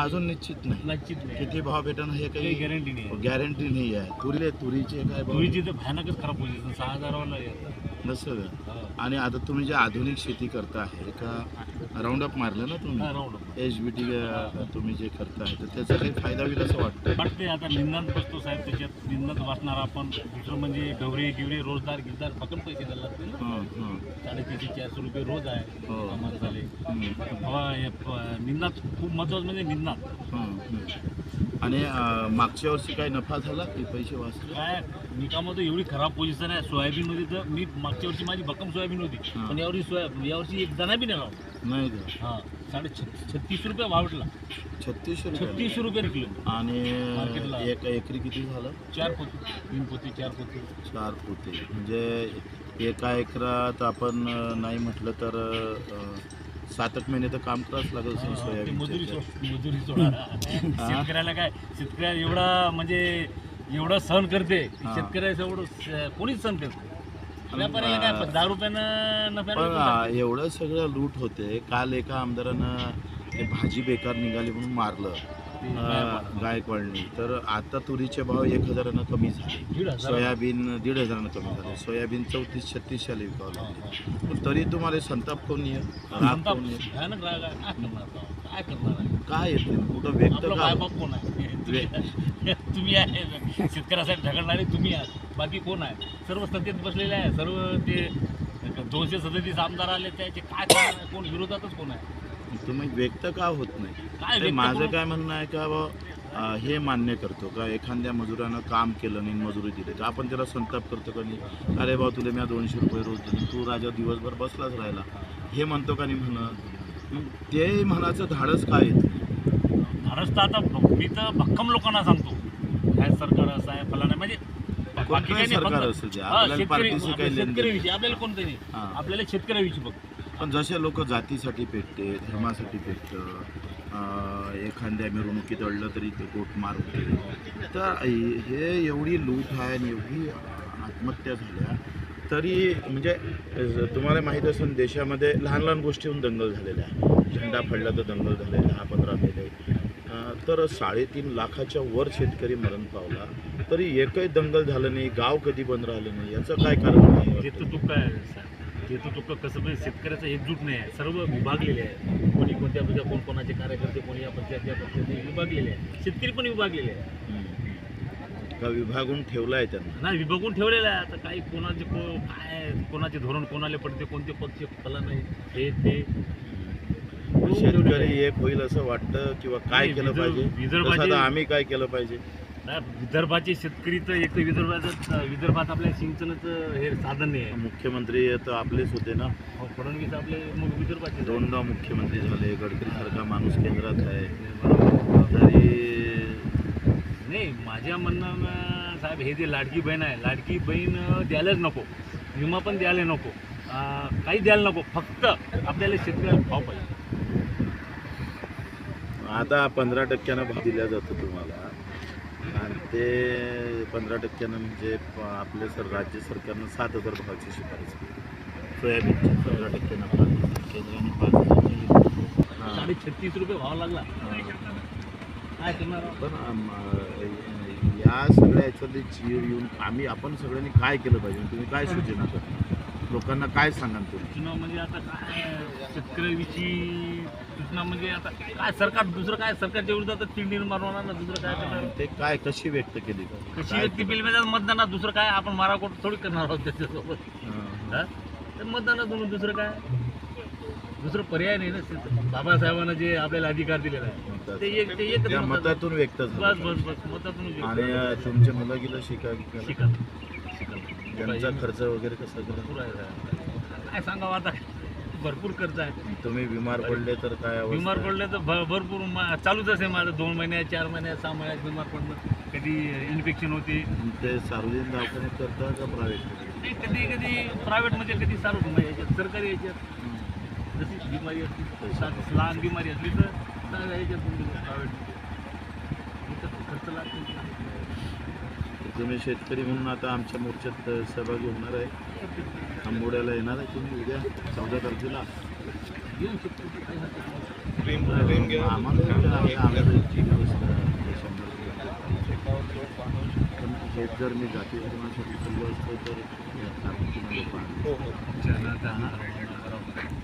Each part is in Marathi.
अजून निश्चित नाही. निश्चित नाही. किती भाव भेटणं हे काही गॅरंटी नाही गॅरंटी नाही आहे. तुरीले तुरीचे काय भाव तुरीची तर भयानकच खराब पोझिशन सहा हजारावाला येतात नसतं हा. आणि आता तुम्ही जे आधुनिक शेती करता आहे का राऊंड अप मारलं ना तुम्ही? राऊंड एच बी टी तुम्ही जे करताय तर त्याचा काही फायदा होईल असं वाटतं वाटते आता निंदन बसतो साहेब त्याच्यात निंदन वाचणार आपण. दुसरं म्हणजे गवरे गिवरे रोजदार गिरदार फक्त पैसे द्यायला लागतील ना. साडेतीनशे चारशे रुपये रोज आहे. हो. झाले. निंदात खूप महत्वाचं म्हणजे निंदात. आणि मागच्या वर्षी काही नफा झाला की पैसे वाचले? काय? निकामध्ये एवढी खराब पोझिशन आहे. सोयाबीन मध्ये तर मी मागच्या वर्षी माझी भक्कम सोयाबीन होती. हा. पण यावर्षी सोया यावर्षी एक दाना बी नाही लावला. नाही का? हा साडे छत- छत्तीस रुपये वावटला छत्तीसशे रुपये. छत्तीसशे रुपये आणि. एक एकरी किती झालं? चार पोती. तीन पोती चार पोती. चार पोते. म्हणजे एका एकरात आपण अं, नाही म्हटलं तर अं, सात एक महिने तर काम करावंच लागेल असेल शेतकऱ्याला काय शेतकऱ्याला एवढा म्हणजे एवढं सहन करते. शेतकऱ्याचं एवढं कोणीच सहन करते दहा रुपयानं एवढं सगळं लूट होते. काल एका आमदारानं भाजी बेकार निघाली म्हणून मारलं. गायकवाडनी. तर आता तुरीचे भाव एक हजारानं कमी झाले. सोयाबीन दीड हजारानं कमी झाले. सोयाबीन चौतीस छत्तीसशेला विकावं लागले. पण तरी तुम्हाला संताप कोण ये राग कोण ये? भयानक राग आहे. काय येते कुठं व्यक्त कोण आहे? तुम्ही- आहे. शेतकऱ्यासाठी ढकलणारे तुम्ही आहात बाकी कोण आहे? सर्व सत्तेत बसलेले आहे. सर्व ते दोनशे सदतीस आमदार आले त्याचे काय? कोण विरोधातच कोण आहे? तुम्ही व्यक्त का होत नाही? ते माझं काय म्हणणं आहे का बा, हे मान्य करतो का? एखाद्या मजुरानं काम केलं नाही मजुरी दिली तर आपण त्याला संताप करतो का नाही? अरे बा तुला मी दोनशे रुपये रोज दिले तू राजा दिवसभर बसलाच राहिला. हे म्हणतो का नाही म्हणत? ते म्हणाचं धाडस काय नाही? महाराष्ट्र आता मी तर भक्कम लोकांना सांगतो. काय सरकार असं आहे फलाना म्हणजे बाकी काही नाही, फक्त- आपल्याला शेतकऱ्याविषयी आपल्याला कोणतं नाही. आपल्याला शेतकऱ्याविषयी बघ. पण जसे लोक जातीसाठी पेटते धर्मासाठी पेटतं एखाद्या मिरवणुकीत अडलं तरी ते गोटमार मारते. तर हे एवढी लूट आहे आणि एवढी आत्महत्या झाल्या तरी म्हणजे तुम्हाला माहीत असून देशामध्ये लहान लहान गोष्टीहून दंगल झालेल्या आहे झेंडा फडला तर दंगल झाले दहा पंधरा मेले. तर साडेतीन लाखाच्या वर शेतकरी मरण पावला तरी एकही दंगल झालं नाही गाव कधी बंद राहिलं नाही याचं काय कारण आहे? ते तुका आहे साहेब. ते कसं पण शेतकऱ्याचं एकजूट नाही आहे. सर्व विभागलेले आहे कोणी कोणत्या म्हणजे कोण कोणाचे कार्यकर्ते कोणी या पक्षात त्या पक्षात विभागलेले आहे शेतकरी पण विभागलेले आहे. का विभागून ठेवला आहे त्यांना? नाही विभागून ठेवलेलं आहे. आता काही कोणाचे को काय कोणाचे धोरण कोणाला पडते कोणते पक्ष फला नाही हे ते. शेतकरी एक होईल असं वाटतं किंवा काय केलं पाहिजे? आता आम्ही काय केलं पाहिजे? विदर्भाचे शेतकरी तर एक तर विदर्भाचं विदर्भात आपल्या सिंचनाचं हे साधन नाही आहे. मुख्यमंत्री तर आपलेच होते ना. हो, फडणवीस आपले मग विदर्भाचे दोनदा मुख्यमंत्री झाले गडकरी सारखा माणूस केंद्रात आहे. बरोबर. तरी नाही माझ्या म्हणणं साहेब हे जे लाडकी बहीण आहे लाडकी बहीण द्यायलाच नको. विमा पण द्यायला नको. काही द्यायला नको. फक्त आपल्याला शेतकऱ्याला भाव पाहिजे. आता पंधरा टक्क्यानं भाव दिला जातो तुम्हाला. आणि ते पंधरा टक्क्यानं म्हणजे आपले सर राज्य सरकारनं सात हजार भावाची शिफारस केली सोयाबीनची पंधरा टक्क्यानं पाच हजार, केंद्राने पाच हजार. साडे छत्तीस रुपये भाव लागला. काय करणार? पण या सगळ्या याच्यातले चीर येऊन आम्ही आपण सगळ्यांनी काय केलं पाहिजे तुम्ही काय सूचना करता लोकांना काय सांगाल तुम्ही सूचना म्हणजे आता काय शेतकऱ्याविषयी सूचना म्हणजे आता काय सरकार दुसरं काय सरकारच्या विरोधात तिंडी मारवणार ना दुसरं काय करणार ते काय कशी व्यक्त केली कशी काय व्यक्ती बिल मतदानात दुसरं काय आपण माराकोट थोडी करणार आहोत त्याच्यासोबत हां. हा? तर मतदानातून दुसरं काय दुसरं पर्याय नाही ना शेत- बाबासाहेबांना जे आपल्याला अधिकार दिलेला आहे ते एक ते त्या मतदान. मतातून व्यक्त बस झालं बस बस मतातून आणि. अं, तुमच्या मुलं गेलं? शिका शिका. त्यांचा खर्च वगैरे कसा भरपूर आहे. काय सांगावं आता? भरपूर खर्च आहे. तुम्ही बिमार पडले तर काय बिमार? पडले तर भ- भरपूर मा- चालूच असे माझं दोन महिन्यात चार महिन्यात सहा महिन्यात बिमार पडलं कधी इन्फेक्शन होते. ते सार्वजनिक दवाखान्यात करता का प्रायव्हेट नाही, कधी कधी प्रायव्हेटमध्ये कधी सारू याच्यात सरकारी याच्यात. जशी बिमारी असली लहान बिमारी असली तर त्या याच्यात प्रायव्हेट तुम्ही शेतकरी म्हणून आता आमच्या मोर्चात सहभागी होणार आहे आंबोड्याला येणार आहे तुम्ही उद्या चौदा तारखेला. पण हे जर मी जाती धर्मासाठी चाललो असतो तर. हो हो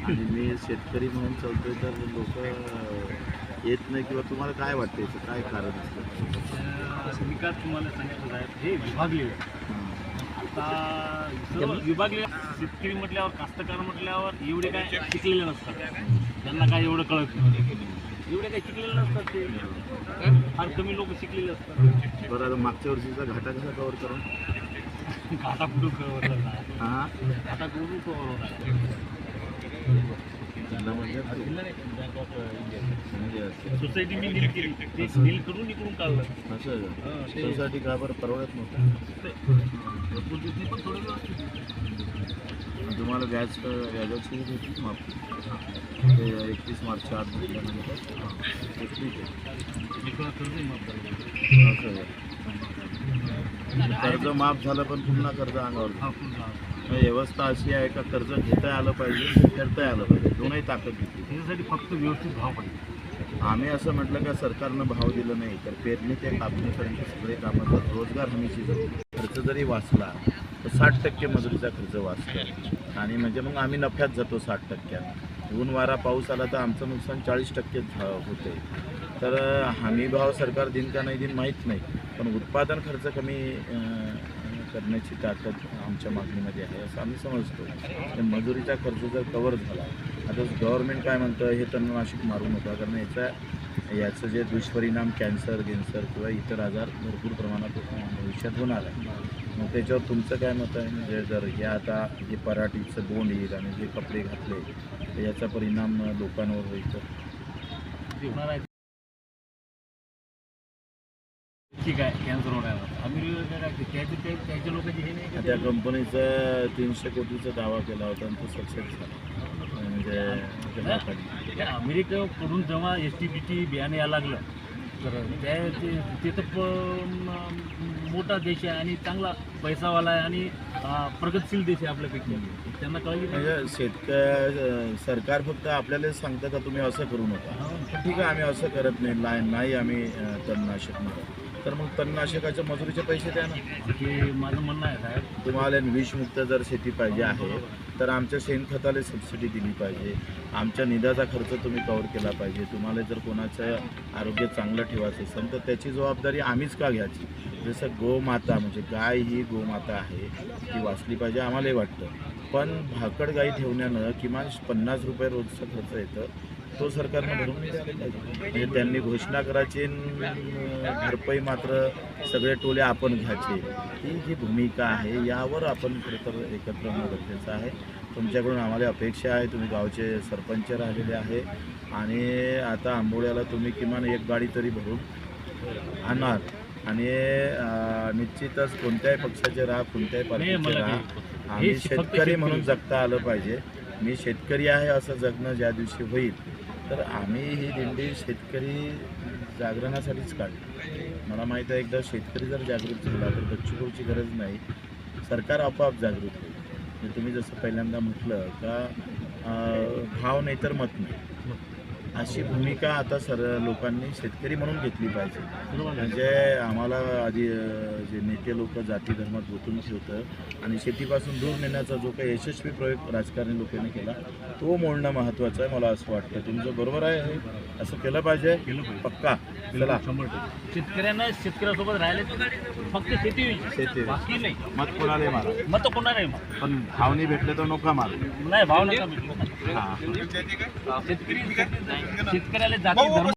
आणि मी शेतकरी म्हणून चालतोय तर लोक येत नाही किंवा तुम्हाला काय वाटतं याचं काय कारण असतं का तुम्हाला सांगितलं साहेब हे विभागले हां. आता सर्व विभागले शेतकरी म्हटल्यावर कास्तकार म्हटल्यावर एवढे काय शिकलेले नसतात. त्यांना काय एवढं कळत नाही. एवढे काय शिकलेले नसतात ते. फार कमी लोक शिकलेले असतात. बरं आता मागच्या वर्षीचा घाटा कसा कव्हर करा घाटा कुठून कवर हां? घाटा कुठून कवर होणार? त्यांना म्हणजे बँक ऑफ इंडिया म्हणजे असं. सोसायटी मी डील केली. ते डील करून इकडून काढलं. असं आहे का? बरं परवडत नव्हतं. तुम्हाला व्याज व्याजाची होती माफ ते एकतीस मार्चच्या आत भेटल्यानंतर ठीक आहे. कर्ज माफ झालं पण पुन्हा कर्ज अंगावर. व्यवस्था अशी आहे का कर्ज घेता आलं पाहिजे फेडता आलं पाहिजे दोनही ताकद घेतली त्याच्यासाठी फक्त व्यवस्थित भाव पाहिजे. आम्ही असं म्हटलं का सरकारनं भाव दिलं नाही तर पेरणी ते कापणीपर्यंत सगळे कामं तर रोजगार हमीची जरी खर्च जरी वाचला तर साठ टक्के मजुरीचा खर्च वाचतो. आणि म्हणजे मग आम्ही नफ्यात जातो साठ टक्क्यात. ऊन वारा पाऊस आला तर आमचं नुकसान चाळीस टक्के होते. तर हमी भाव सरकार दिन का नाही दिन माहीत नाही. पण उत्पादन खर्च कमी करण्याची ताकद आमच्या मागणीमध्ये आहे असं आम्ही समजतो. तर मजुरीचा खर्च जर कवर झाला आता गव्हर्नमेंट काय म्हणतं हे तणनाशक मारू नका कारण याचा याचं जे दुष्परिणाम कॅन्सर गेन्सर किंवा इतर आजार भरपूर प्रमाणात भविष्यात होणार आहे. मग त्याच्यावर तुमचं काय मत आहे? म्हणजे जर हे आता हे पराठीचं बोंड येईल आणि जे कपडे घातले तर याचा परिणाम लोकांवर होईल तर? ठीक आहे कॅन्सर होणार हे त्या कंपनीचा तीनशे कोटीचा दावा केला होता आणि तो सक्सेस झाला. म्हणजे अमेरिकेकडून जेव्हा एस टी बी टी बियाणे यायला लागलं तर त्या ते तर मोठा देश आहे आणि चांगला पैसावाला आहे आणि प्रगतशील देश आहे आपल्यापैकी. त्यांना कळली म्हणजे शेतकरी सरकार फक्त आपल्याला सांगतं का तुम्ही असं करू नका? ठीक आहे आम्ही असं करत नाही नाही नाही आम्ही तणनाशक मारत तर मग तणनाशकाच्या मजुरीचे पैसे द्या ना. की माझं म्हणणं आहे साहेब तुम्हाला विषमुक्त जर शेती पाहिजे आहे तर आमच्या शेणखताला सबसिडी दिली पाहिजे. आमच्या निधाचा खर्च तुम्ही कव्हर केला पाहिजे. तुम्हाला जर कोणाचं आरोग्य चांगलं ठेवायचं असेल तर त्याची जबाबदारी आम्हीच का घ्यायची? जसं गोमाता म्हणजे गाय ही गोमाता आहे ती वाचली पाहिजे आम्हालाही वाटतं. पण भाकड गाई ठेवण्यानं किमान पन्नास रुपये रोजचा खर्च येतं. तो सरकारनं भरून म्हणजे त्यांनी घोषणा करायची भरपाई मात्र सगळे टोले आपण घ्यायचे. ही जी भूमिका आहे यावर आपण खरं तर एकत्र होणं गरजेचं आहे. तुमच्याकडून आम्हाला अपेक्षा आहे तुम्ही गावचे सरपंच राहिलेले आहे. आणि आता आंबोड्याला तुम्ही किमान एक गाडी तरी भरून आणणार. आणि निश्चितच कोणत्याही पक्षाचे राहा कोणत्याही पार्टीचे राहा. आम्ही शेतकरी म्हणून. जगता आलं पाहिजे. मी शेतकरी आहे असं जगणं ज्या दिवशी होईल तर आम्ही ही दिंडी शेतकरी जागरणासाठीच काढली. मला माहीत आहे एकदा शेतकरी जर जागृत झाला तर बच्चूभाऊची गरज नाही. सरकार आपोआप जागृत होईल. म्हणजे तुम्ही जसं पहिल्यांदा म्हटलं का भाव नाही तर मत नाही. अशी भूमिका आता सर लोकांनी शेतकरी म्हणून घेतली पाहिजे. म्हणजे आम्हाला आधी जे नेते लोक जाती धर्मात गुंतून ठेवतं आणि शेतीपासून दूर नेण्याचा जो काही यशस्वी प्रयोग राजकारणी लोकांनी केला तो मोडणं महत्त्वाचं आहे मला असं वाटतं. तुमचं बरोबर आहे हे? असं केलं पाहिजे. केलं. पक्का. टक्के. शेतकऱ्यांना शेतकऱ्यासोबत राहिले फक्त शेती शेती. बाकी नाही. मत कोणाला मारा. मत कोणा नाही मग पण भावनी भेटले तर नका मारू. नाही भाव नका भेटू हां शेतकरी शेतकऱ्याला जाती धर्म